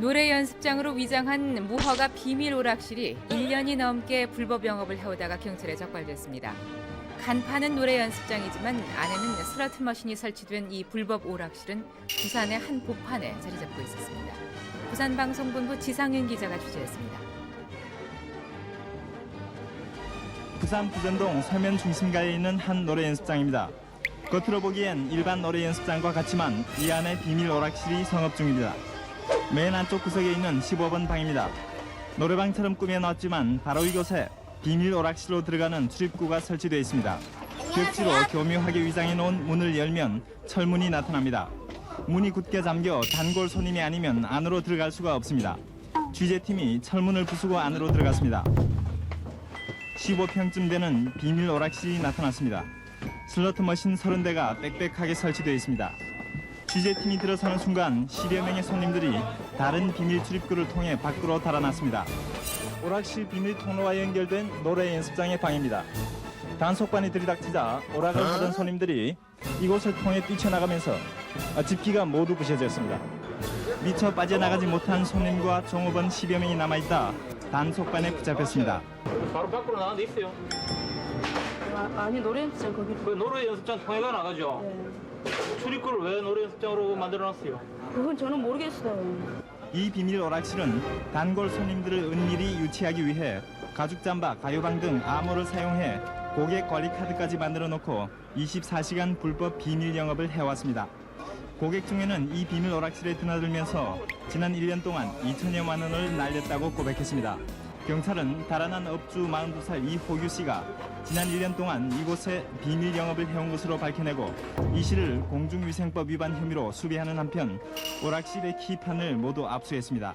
노래 연습장으로 위장한 무허가 비밀 오락실이 1년이 넘게 불법 영업을 해오다가 경찰에 적발됐습니다. 간판은 노래 연습장이지만 안에는 슬러트 머신이 설치된 이 불법 오락실은 부산의 한 복판에 자리 잡고 있었습니다. 부산방송본부 지상윤 기자가 취재했습니다. 부산 부전동 서면 중심가에 있는 한 노래 연습장입니다. 겉으로 보기엔 일반 노래 연습장과 같지만 이 안에 비밀 오락실이 성업 중입니다. 맨 안쪽 구석에 있는 15번 방입니다. 노래방처럼 꾸며놨지만 바로 이곳에 비밀 오락실로 들어가는 출입구가 설치되어 있습니다. 벽지로 교묘하게 위장해 놓은 문을 열면 철문이 나타납니다. 문이 굳게 잠겨 단골 손님이 아니면 안으로 들어갈 수가 없습니다. 취재팀이 철문을 부수고 안으로 들어갔습니다. 15평쯤 되는 비밀 오락실이 나타났습니다. 슬로트 머신 30대가 빽빽하게 설치되어 있습니다. 취재팀이 들어서는 순간 10여 명의 손님들이 다른 비밀 출입구를 통해 밖으로 달아났습니다. 오락실 비밀 통로와 연결된 노래 연습장의 방입니다. 단속반이 들이닥치자 오락을 하던 손님들이 이곳을 통해 뛰쳐나가면서 집기가 모두 부셔졌습니다. 미처 빠져나가지 못한 손님과 종업원 10여 명이 남아있다 단속반에 붙잡혔습니다. 바로 밖으로 나가는 데 있어요. 아, 아니 노래 연습장 거기 그 노래 연습장 통해가 나가죠. 네. 출입구를 왜 노래 연습장으로 만들어놨어요? 그건 저는 모르겠어요. 이 비밀 오락실은 단골 손님들을 은밀히 유치하기 위해 가죽 잠바, 가요방 등 암호를 사용해 고객 관리 카드까지 만들어 놓고 24시간 불법 비밀 영업을 해왔습니다. 고객 중에는 이 비밀 오락실에 드나들면서 지난 1년 동안 2천여만 원을 날렸다고 고백했습니다. 경찰은 달아난 업주 42살 이호규 씨가 지난 1년 동안 이곳에 비밀 영업을 해온 것으로 밝혀내고 이 씨를 공중위생법 위반 혐의로 수배하는 한편 오락실의 키판을 모두 압수했습니다.